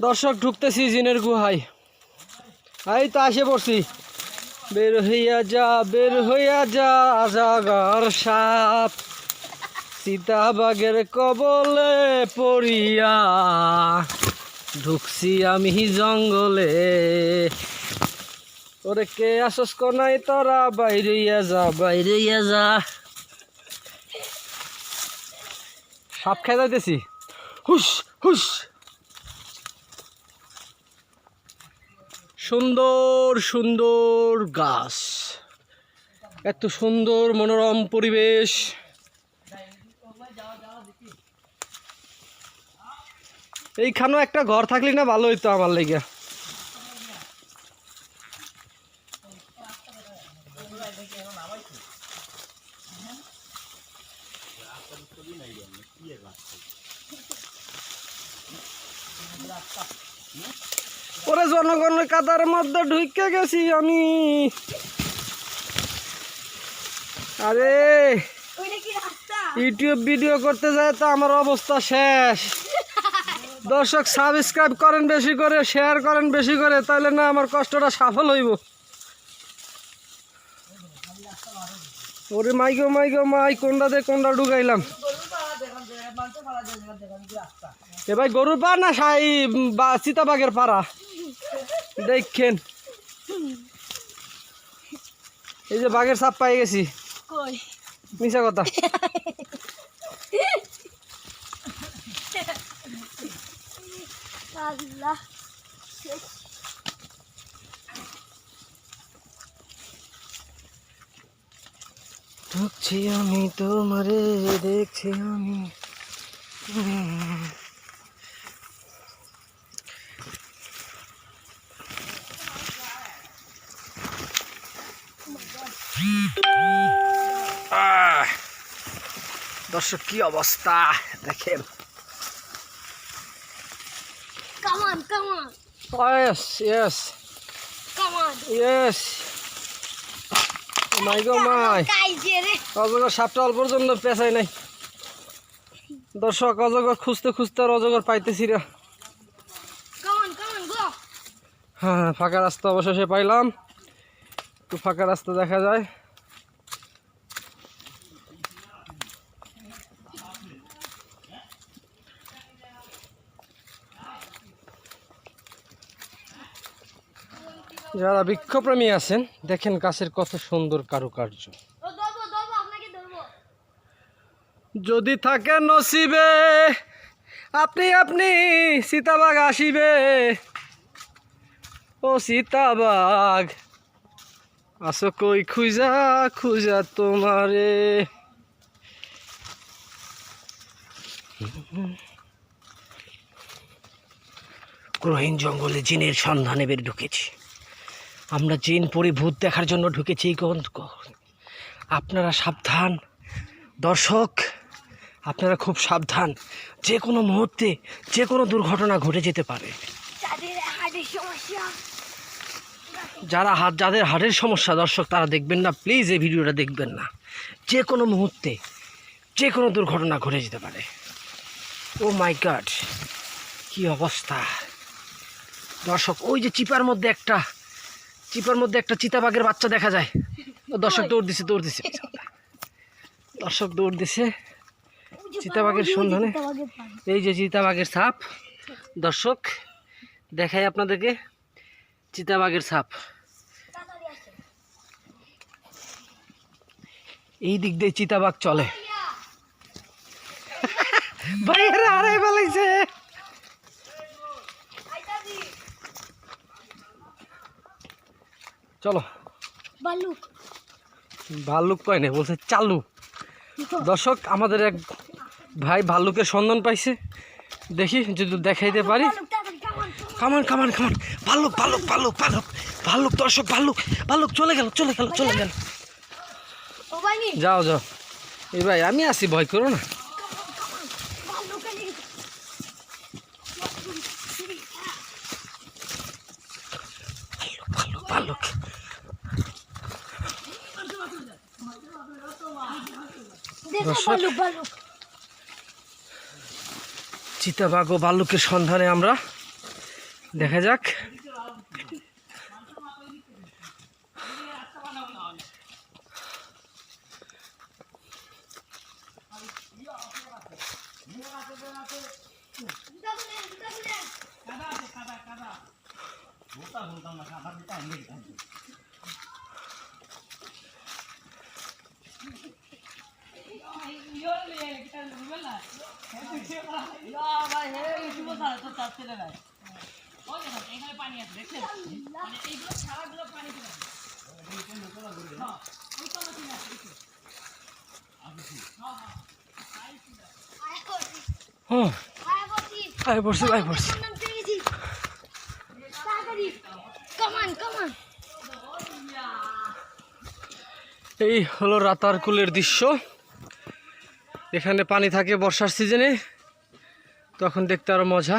দর্শক ঢুকতেছি জিনের গুহায়। এই তো আসে পড়ছি। বের হইয়া যা, বের হইয়া যা জাগার সাপ। সীতাবাগের কবলে পড়িয়া ঢুকছি আমি জঙ্গলে। ওরে কে আসস নাই তোরা বাইরেইয়া যা বাইরেইয়া যা। সাপ খেয়ে যাইতেছি। হুস হুস সুন্দর সুন্দর গাছ। এত সুন্দর মনোরম পরিবেশ। এইখানেও একটা ঘর থাকলি না ভালো হইতো আমার লেগে। ওরে জনগণের কাতার মধ্যে ঢুকে গেছি আমি। আরে, ইউটিউব ভিডিও করতে যায় তো আমার অবস্থা শেষ। দর্শক সাবস্ক্রাইব করেন বেশি করে, শেয়ার করেন বেশি করে তাহলে না আমার কষ্টটা সফল হইব। ওরে মাই গো মাই গো, মাই কোনটা দে কোনটা ঢুকাইলাম। এ ভাই গরুর পা না সাই, বা চিতাবাগের পাড়া? দেখেন। এই যে বাঘের সাপ পাই গেছি। মিশা কথা। ঢুকছি আমি তোমারে দেখছি আমি। দর্শক কি অবস্থা? দেখেন। মাই গো মাই কাইছে অজগর সাপটা অল্পর জন্য পেঁচাই নাই। দর্শক অজগর খুঁজতে খুঁজতে আর অজগর পাইতেছি রে। হ্যাঁ ফাঁকা রাস্তা অবশেষে পাইলাম। একটু ফাঁকা রাস্তা দেখা যায়। যারা বৃক্ষপ্রেমী আছেন, দেখেন গাছের কত সুন্দর কারুকার্য। যদি থাকে নসিবে, আপনি আপনি সীতাবাগ আসিবে। ও সীতাবাগ। আসো কই খুঁজা খুঁজা তোমারে। গ্রহীন জঙ্গলে জিনের সন্ধানে বের ঢুকেছি। আমরা জিন পরি ভূত দেখার জন্য ঢুকেছি আপনারা সাবধান। দর্শক আপনারা খুব সাবধান। যে কোনো মুহূর্তে যে কোনো দুর্ঘটনা ঘটে যেতে পারে। সমস্যা যারা হাত যাদের হার্টের সমস্যা দর্শক তারা দেখবেন না। প্লিজ এই ভিডিওটা দেখবেন না। যে কোনো মুহূর্তে যে কোনো দুর্ঘটনা ঘটে যেতে পারে। ও মাই গড কি অবস্থা। দর্শক ওই যে চিপার মধ্যে একটা চিপার মধ্যে একটা চিতাবাঘের বাচ্চা দেখা যায়। ও দর্শক দৌড় দিছে দৌড় দিছে। দর্শক দৌড় দিছে। চিতাবাঘের সন্ধানে। এই যে চিতাবাঘের সাপ। দর্শক দেখাই আপনাদেরকে। চিতাবাঘের সাপ। এই দিক দিয়ে চিতাবাঘ চলে। বাইরে হারাই ফেলাইছে। চলো। ভাল্লুক ভাল্লুক কয় না বলছে চালু। দর্শক আমাদের এক ভাই ভাল্লুকের সন্ধান পাইছে। দেখি যদি দেখাইতে পারি। কামান কামান। কামান ভাল্লুক ভাল্লুক ভাল্লুক ভাল্লুক ভাল্লুক দর্শক ভাল্লুক ভাল্লুক চলে গেল চলে গেল চলে গেল। যাও যাও। এই ভাই আমি আসি ভয় করো না। ভাল্লুক ও গেছে। সন্ধানে ভাল্লুক দেখো দর্শক। ভাল্লুক ভাল্লুক চিতাবাঘ ও ভাল্লুকের সন্ধানে এই হলো রাতারকুলের দৃশ্য। এখানে পানি থাকে বর্ষার সিজনে তখন দেখতে আরও মজা।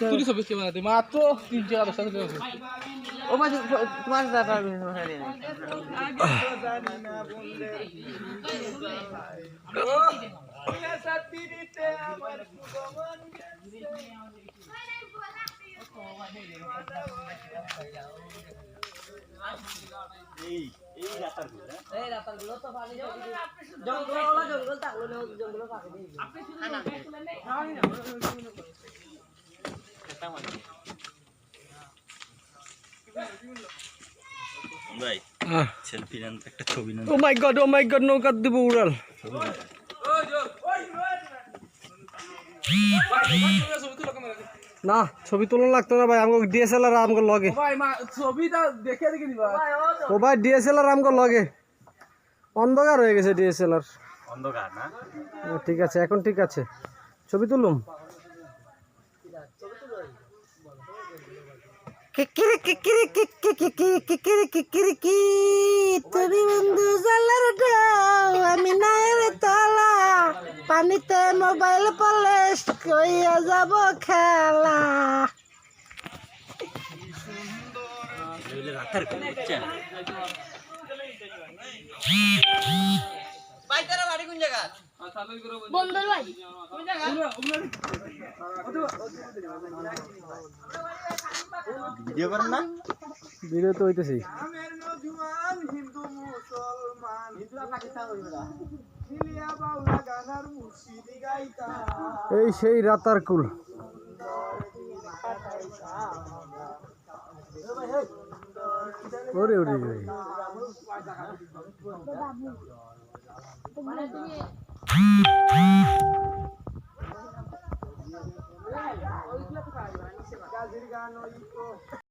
তুলি ছবি কে বানাতে মাত্র তিন টাকা দশ টাকা করে ও ভাই তোমার দাদা ভাই সেলফি নেন তো একটা ছবি নেন ও মাই গড ও মাই গড নৌকার দেবো উড়াল না ছবি তোলা লাগতো না ভাই আমাকে ডিএসএলআর আমাকে লগে। ও ভাই ডিএসএলআর আমাকে লগে। অন্ধকার হয়ে গেছে ডিএসএলআর অন্ধকার না? ঠিক আছে এখন ঠিক আছে। ছবি তুলুম। তুমি বন্ধু জালার আমি নায়ের তলা পানিতে মোবাইল পলেশ কইয়া যাব খেলা বাড়ি ভিডিও করেন না? ভিডিও তো হইতেছি। এই সেই রাতার কুল। ওরে ওরে ওরে। Siya 一锅